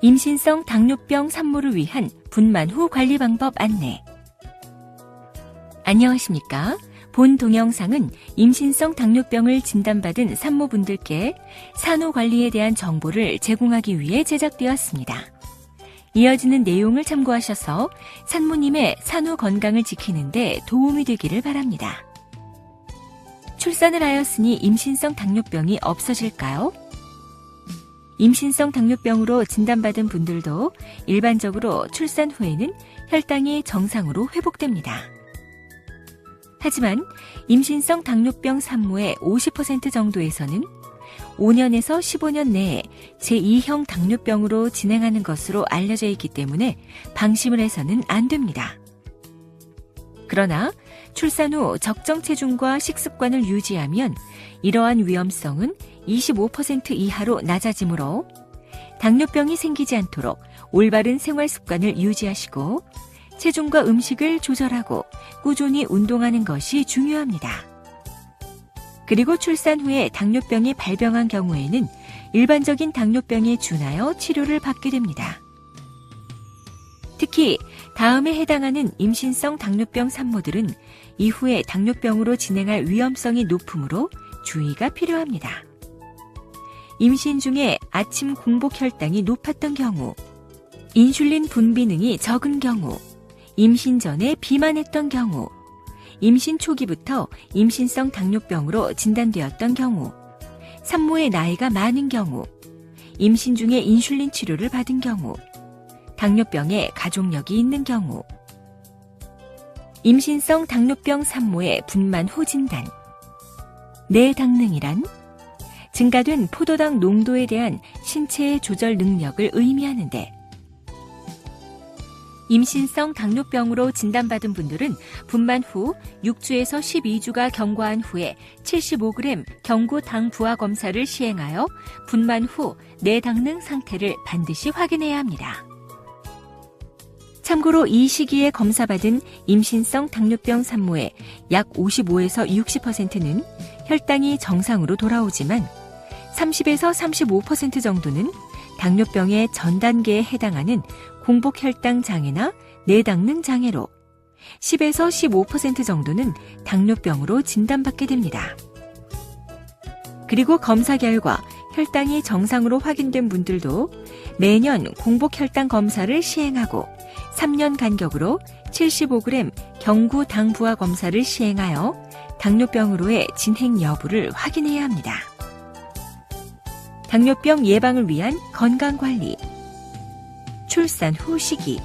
임신성 당뇨병 산모를 위한 분만 후 관리 방법 안내. 안녕하십니까? 본 동영상은 임신성 당뇨병을 진단받은 산모분들께 산후 관리에 대한 정보를 제공하기 위해 제작되었습니다. 이어지는 내용을 참고하셔서 산모님의 산후 건강을 지키는데 도움이 되기를 바랍니다. 출산을 하였으니 임신성 당뇨병이 없어질까요? 임신성 당뇨병으로 진단받은 분들도 일반적으로 출산 후에는 혈당이 정상으로 회복됩니다. 하지만 임신성 당뇨병 산모의 50% 정도에서는 5년에서 15년 내에 제2형 당뇨병으로 진행하는 것으로 알려져 있기 때문에 방심을 해서는 안 됩니다. 그러나 출산 후 적정 체중과 식습관을 유지하면 이러한 위험성은 25% 이하로 낮아지므로 당뇨병이 생기지 않도록 올바른 생활 습관을 유지하시고 체중과 음식을 조절하고 꾸준히 운동하는 것이 중요합니다. 그리고 출산 후에 당뇨병이 발병한 경우에는 일반적인 당뇨병에 준하여 치료를 받게 됩니다. 특히 다음에 해당하는 임신성 당뇨병 산모들은 이후에 당뇨병으로 진행할 위험성이 높으므로 주의가 필요합니다. 임신 중에 아침 공복 혈당이 높았던 경우, 인슐린 분비능이 적은 경우, 임신 전에 비만했던 경우, 임신 초기부터 임신성 당뇨병으로 진단되었던 경우, 산모의 나이가 많은 경우, 임신 중에 인슐린 치료를 받은 경우, 당뇨병에 가족력이 있는 경우, 임신성 당뇨병 산모의 분만 후 진단, 내당능이란 증가된 포도당 농도에 대한 신체의 조절 능력을 의미하는데 임신성 당뇨병으로 진단받은 분들은 분만 후 6주에서 12주가 경과한 후에 75g 경구 당 부하 검사를 시행하여 분만 후 내당능 상태를 반드시 확인해야 합니다. 참고로 이 시기에 검사받은 임신성 당뇨병 산모의 약 55에서 60%는 혈당이 정상으로 돌아오지만 30에서 35% 정도는 당뇨병의 전 단계에 해당하는 공복 혈당 장애나 내당능 장애로 10에서 15% 정도는 당뇨병으로 진단받게 됩니다. 그리고 검사 결과 혈당이 정상으로 확인된 분들도 매년 공복 혈당 검사를 시행하고 3년 간격으로 75g 경구 당 부하 검사를 시행하여 당뇨병으로의 진행 여부를 확인해야 합니다. 당뇨병 예방을 위한 건강관리. 출산 후 시기.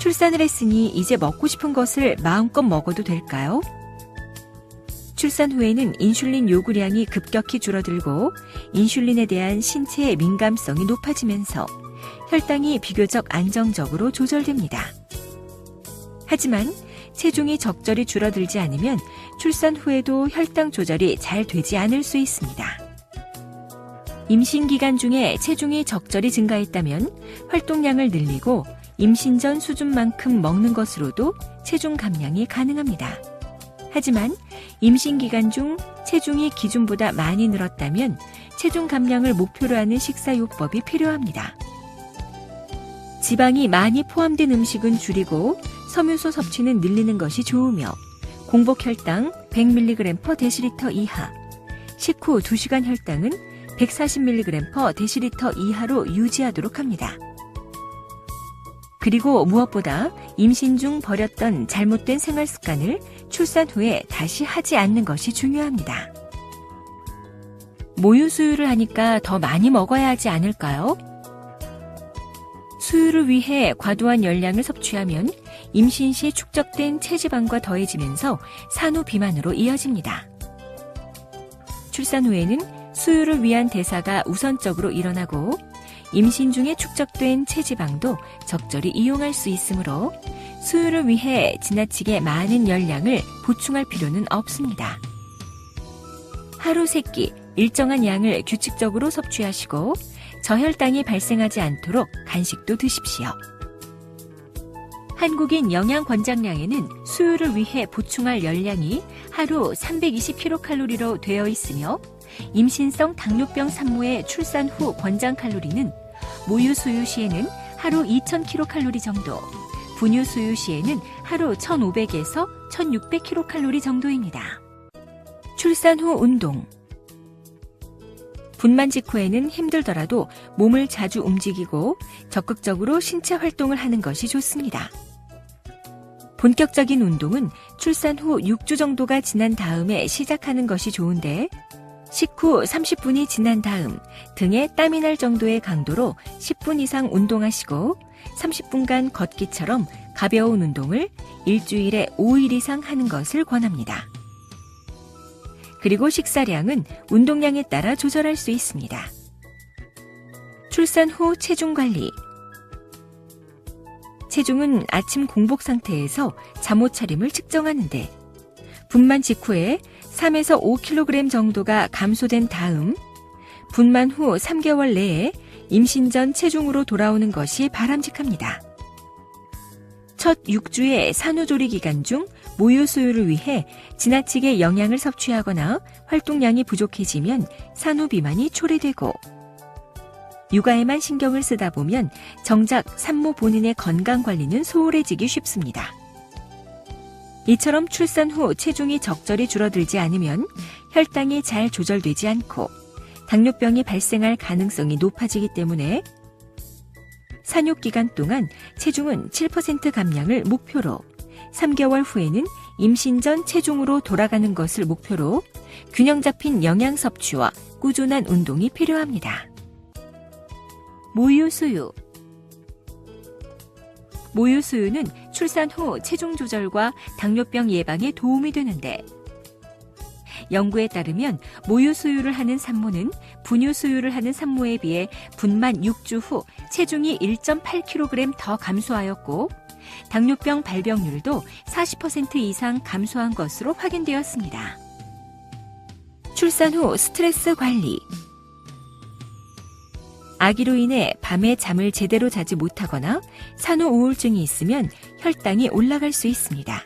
출산을 했으니 이제 먹고 싶은 것을 마음껏 먹어도 될까요? 출산 후에는 인슐린 요구량이 급격히 줄어들고 인슐린에 대한 신체의 민감성이 높아지면서 혈당이 비교적 안정적으로 조절됩니다. 하지만 체중이 적절히 줄어들지 않으면 출산 후에도 혈당 조절이 잘 되지 않을 수 있습니다. 임신 기간 중에 체중이 적절히 증가했다면 활동량을 늘리고 임신 전 수준만큼 먹는 것으로도 체중 감량이 가능합니다. 하지만 임신 기간 중 체중이 기준보다 많이 늘었다면 체중 감량을 목표로 하는 식사요법이 필요합니다. 지방이 많이 포함된 음식은 줄이고 섬유소 섭취는 늘리는 것이 좋으며 공복 혈당 100mg per 데시리터 이하, 식후 2시간 혈당은 140mg per 데시리터 이하로 유지하도록 합니다. 그리고 무엇보다 임신 중 버렸던 잘못된 생활 습관을 출산 후에 다시 하지 않는 것이 중요합니다. 모유 수유를 하니까 더 많이 먹어야 하지 않을까요? 수유를 위해 과도한 열량을 섭취하면 임신 시 축적된 체지방과 더해지면서 산후 비만으로 이어집니다. 출산 후에는 수유를 위한 대사가 우선적으로 일어나고 임신 중에 축적된 체지방도 적절히 이용할 수 있으므로 수유를 위해 지나치게 많은 열량을 보충할 필요는 없습니다. 하루 세끼 일정한 양을 규칙적으로 섭취하시고 저혈당이 발생하지 않도록 간식도 드십시오. 한국인 영양 권장량에는 수유를 위해 보충할 열량이 하루 320kcal로 되어 있으며 임신성 당뇨병 산모의 출산 후 권장 칼로리는 모유 수유 시에는 하루 2000kcal 정도, 분유 수유 시에는 하루 1500에서 1600kcal 정도입니다. 출산 후 운동. 분만 직후에는 힘들더라도 몸을 자주 움직이고 적극적으로 신체 활동을 하는 것이 좋습니다. 본격적인 운동은 출산 후 6주 정도가 지난 다음에 시작하는 것이 좋은데 식후 30분이 지난 다음 등에 땀이 날 정도의 강도로 10분 이상 운동하시고 30분간 걷기처럼 가벼운 운동을 일주일에 5일 이상 하는 것을 권합니다. 그리고 식사량은 운동량에 따라 조절할 수 있습니다. 출산 후 체중 관리. 체중은 아침 공복 상태에서 잠옷 차림을 측정하는데 분만 직후에 3에서 5kg 정도가 감소된 다음 분만 후 3개월 내에 임신 전 체중으로 돌아오는 것이 바람직합니다. 첫 6주의 산후조리 기간 중 모유 수유를 위해 지나치게 영양을 섭취하거나 활동량이 부족해지면 산후 비만이 초래되고 육아에만 신경을 쓰다 보면 정작 산모 본인의 건강 관리는 소홀해지기 쉽습니다. 이처럼 출산 후 체중이 적절히 줄어들지 않으면 혈당이 잘 조절되지 않고 당뇨병이 발생할 가능성이 높아지기 때문에 산육 기간 동안 체중은 7% 감량을 목표로 3개월 후에는 임신 전 체중으로 돌아가는 것을 목표로 균형 잡힌 영양 섭취와 꾸준한 운동이 필요합니다. 모유 수유 모유 수유는 출산 후 체중 조절과 당뇨병 예방에 도움이 되는데 연구에 따르면 모유 수유를 하는 산모는 분유 수유를 하는 산모에 비해 분만 6주 후 체중이 1.8kg 더 감소하였고 당뇨병 발병률도 40% 이상 감소한 것으로 확인되었습니다. 출산 후 스트레스 관리 아기로 인해 밤에 잠을 제대로 자지 못하거나 산후 우울증이 있으면 혈당이 올라갈 수 있습니다.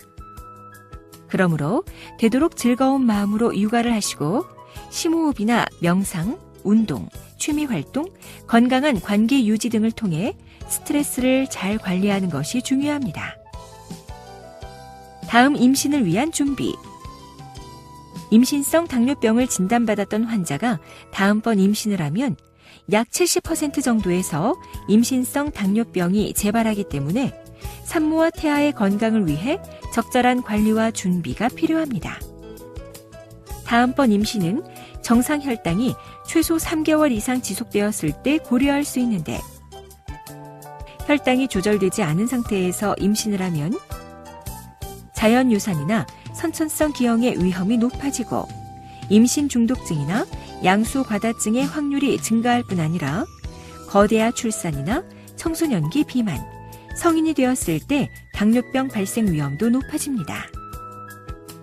그러므로 되도록 즐거운 마음으로 육아를 하시고 심호흡이나 명상, 운동, 취미 활동, 건강한 관계 유지 등을 통해 스트레스를 잘 관리하는 것이 중요합니다. 다음 임신을 위한 준비. 임신성 당뇨병을 진단받았던 환자가 다음번 임신을 하면 약 70% 정도에서 임신성 당뇨병이 재발하기 때문에 산모와 태아의 건강을 위해 적절한 관리와 준비가 필요합니다. 다음번 임신은 정상 혈당이 최소 3개월 이상 지속되었을 때 고려할 수 있는데 혈당이 조절되지 않은 상태에서 임신을 하면 자연 유산이나 선천성 기형의 위험이 높아지고 임신 중독증이나 양수 과다증의 확률이 증가할 뿐 아니라 거대화 출산이나 청소년기 비만, 성인이 되었을 때 당뇨병 발생 위험도 높아집니다.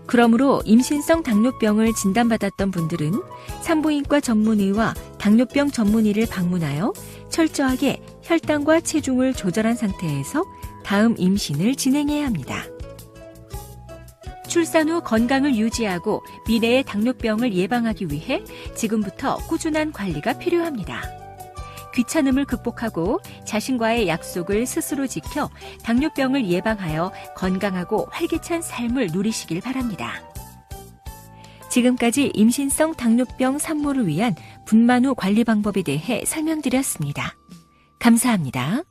그러므로 임신성 당뇨병을 진단받았던 분들은 산부인과 전문의와 당뇨병 전문의를 방문하여 철저하게 혈당과 체중을 조절한 상태에서 다음 임신을 진행해야 합니다. 출산 후 건강을 유지하고 미래의 당뇨병을 예방하기 위해 지금부터 꾸준한 관리가 필요합니다. 귀찮음을 극복하고 자신과의 약속을 스스로 지켜 당뇨병을 예방하여 건강하고 활기찬 삶을 누리시길 바랍니다. 지금까지 임신성 당뇨병 산모를 위한 분만 후 관리 방법에 대해 설명드렸습니다. 감사합니다.